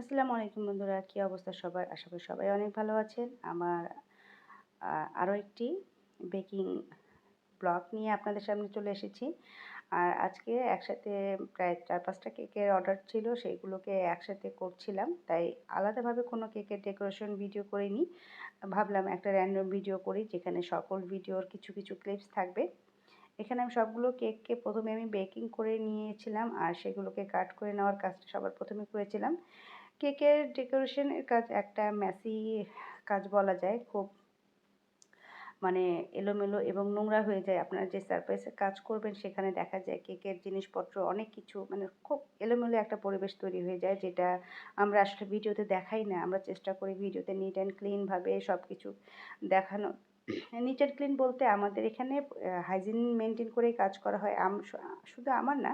আসসালামু আলাইকুম বন্ধুরা, কী অবস্থা সবার? আশা করি সবাই অনেক ভালো আছেন। আমার আরও একটি বেকিং ব্লগ নিয়ে আপনাদের সামনে চলে এসেছি। আর আজকে একসাথে প্রায় চার পাঁচটা কেকের অর্ডার ছিল সেইগুলোকে একসাথে করছিলাম। তাই আলাদাভাবে কোনো কেকের ডেকোরেশন ভিডিও করিনি। ভাবলাম একটা র্যান্ডম ভিডিও করি, যেখানে সকল ভিডিওর কিছু কিছু ক্লিপস থাকবে। এখানে আমি সবগুলো কেককে প্রথমে আমি বেকিং করে নিয়েছিলাম, আর সেগুলোকে কাট করে নেওয়ার কাজটা সবার প্রথমে করেছিলাম। কেকের ডেকোরেশনের কাজ একটা ম্যাসি কাজ বলা যায়। খুব মানে এলোমেলো এবং নোংরা হয়ে যায়। আপনারা যে সারপ্রাইজের কাজ করবেন, সেখানে দেখা যায় কেকের জিনিসপত্র অনেক কিছু মানে খুব এলোমেলো একটা পরিবেশ তৈরি হয়ে যায়, যেটা আমরা আসলে ভিডিওতে দেখাই না। আমরা চেষ্টা করি ভিডিওতে নিট অ্যান্ড ক্লিনভাবে সব কিছু দেখানো নিট অ্যান্ড ক্লিন বলতে আমাদের এখানে হাইজিন মেনটেন করেই কাজ করা হয়। শুধু আমার না,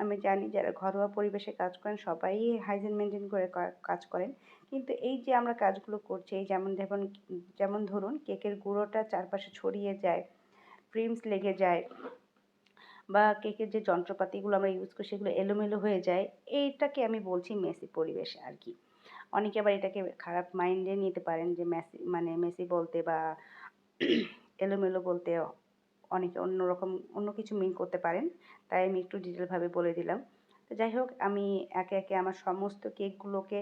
আমি জানি যারা ঘরোয়া পরিবেশে কাজ করেন, সবাই হাইজিন মেনটেন করে কাজ করেন। কিন্তু এই যে আমরা কাজগুলো করছি, এই যেমন যেমন যেমন ধরুন, কেকের গুঁড়োটা চারপাশে ছড়িয়ে যায় ক্রিমস লেগে যায়, বা কেকের যে যন্ত্রপাতিগুলো আমরা ইউজ করি, সেগুলো এলোমেলো হয়ে যায়, এইটাকে আমি বলছি মেসি পরিবেশ আর কি। অনেকে আবার এটাকে খারাপ মাইন্ডে নিতে পারেন যে মেসি মানে মেসি বলতে বা এলোমেলো বলতে অনেকে অন্যরকম, অন্য কিছু মিন করতে পারেন। তাই আমি একটু ডিটেলভাবে বলে দিলাম। তো যাই হোক, আমি একে একে আমার সমস্ত কেকগুলোকে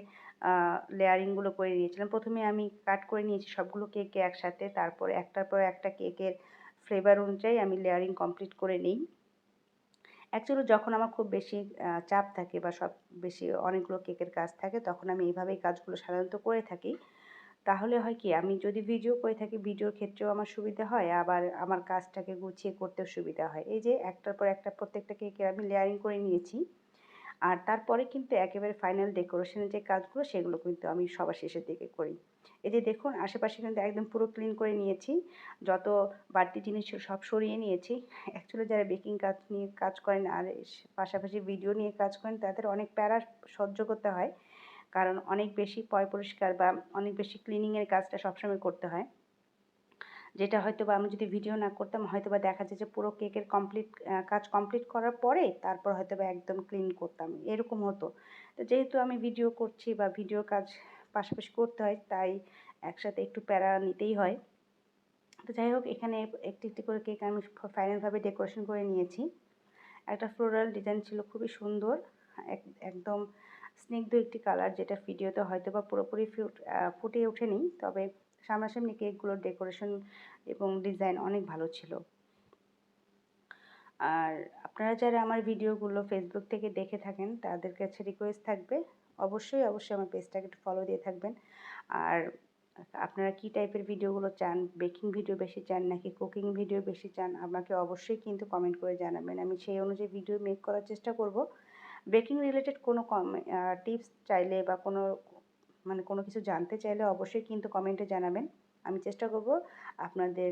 লেয়ারিংগুলো করে নিয়েছিলাম। প্রথমে আমি কাট করে নিয়েছি সবগুলো কেককে একসাথে। তারপর একটার পর একটা কেকের ফ্লেভার অনুযায়ী আমি লেয়ারিং কমপ্লিট করে নিই। অ্যাকচুয়ালি যখন আমার খুব বেশি চাপ থাকে বা সব বেশি অনেকগুলো কেকের কাজ থাকে, তখন আমি এইভাবেই কাজগুলো সাধারণত করে থাকি। তাহলে হয় কি, আমি যদি ভিডিও করে থাকি ভিডিওর ক্ষেত্রেও আমার সুবিধা হয়, আবার আমার কাজটাকে গুছিয়ে করতেও সুবিধা হয়। এই যে একটার পর একটা প্রত্যেকটা কেকের আমি লেয়ারিং করে নিয়েছি। আর তারপরে কিন্তু একেবারে ফাইনাল ডেকোরেশনের যে কাজগুলো, সেগুলো কিন্তু আমি সবার শেষের দিকে করি। এই যে দেখুন, আশেপাশে কিন্তু একদম পুরো ক্লিন করে নিয়েছি। যত বাড়তি জিনিস সব সরিয়ে নিয়েছি। অ্যাকচুয়ালি যারা বেকিং কাজ নিয়ে কাজ করেন, আর পাশাপাশি ভিডিও নিয়ে কাজ করেন, তাদের অনেক প্যারা সহ্য করতে হয়। কারণ অনেক বেশি পয় পরিষ্কার বা অনেক বেশি ক্লিনিংয়ের কাজটা সবসময় করতে হয়। যেটা হয়তো বা আমি যদি ভিডিও না করতাম হয়তো বা দেখা যায় যে পুরো কেকের কমপ্লিট কাজ কমপ্লিট করার পরে তারপর হয়তো বা একদম ক্লিন করতাম। এরকম হতো। তো যেহেতু আমি ভিডিও করছি বা ভিডিও কাজ পাশাপাশি করতে হয়, তাই একসাথে একটু প্যারা নিতেই হয়। তো যাই হোক, এখানে একটি একটি করে কেক আমি ফাইনালভাবে ডেকোরেশন করে নিয়েছি। একটা ফ্লোরাল ডিজাইন ছিল, খুবই সুন্দর। একদম স্নিগ্ধ একটি কালার যেটা ভিডিওতে হয়তো বা পুরোপুরি ফুটে ওঠেনি, তবে সামনাসামনি কেকগুলোর ডেকোরেশন এবং ডিজাইন অনেক ভালো ছিল। আর আপনারা যারা আমার ভিডিওগুলো ফেসবুক থেকে দেখে থাকেন, তাদের কাছে রিকোয়েস্ট থাকবে, অবশ্যই অবশ্যই আমার পেজটাকে একটু ফলো দিয়ে থাকবেন। আর আপনারা কি টাইপের ভিডিওগুলো চান বেকিং ভিডিও বেশি চান নাকি কুকিং ভিডিও বেশি চান, আমাকে অবশ্যই কিন্তু কমেন্ট করে জানাবেন। আমি সেই অনুযায়ী ভিডিও মেক করার চেষ্টা করব। বেকিং রিলেটেড কোনো টিপস চাইলে বা কোনো মানে কোনো কিছু জানতে চাইলে অবশ্যই কিন্তু কমেন্টে জানাবেন। আমি চেষ্টা করব আপনাদের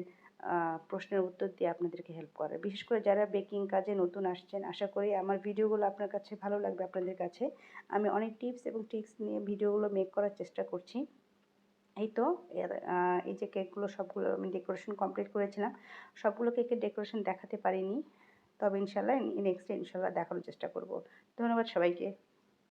প্রশ্নের উত্তর দিয়ে আপনাদেরকে হেল্প করার। বিশেষ করে যারা বেকিং কাজে নতুন আসছেন, আশা করি আমার ভিডিওগুলো আপনার কাছে ভালো লাগবে আপনাদের কাছে। আমি অনেক টিপস এবং ট্রিক্স নিয়ে ভিডিওগুলো মেক করার চেষ্টা করছি। এই তো এই যে কেকগুলো সবগুলো আমি ডেকোরেশন কমপ্লিট করেছিলাম। সবগুলো কেকের ডেকোরেশন দেখাতে পারিনি। তবে ইনশাল্লাহ নেক্সট ইনশাল্লাহ দেখানোর চেষ্টা করব। ধন্যবাদ সবাইকে।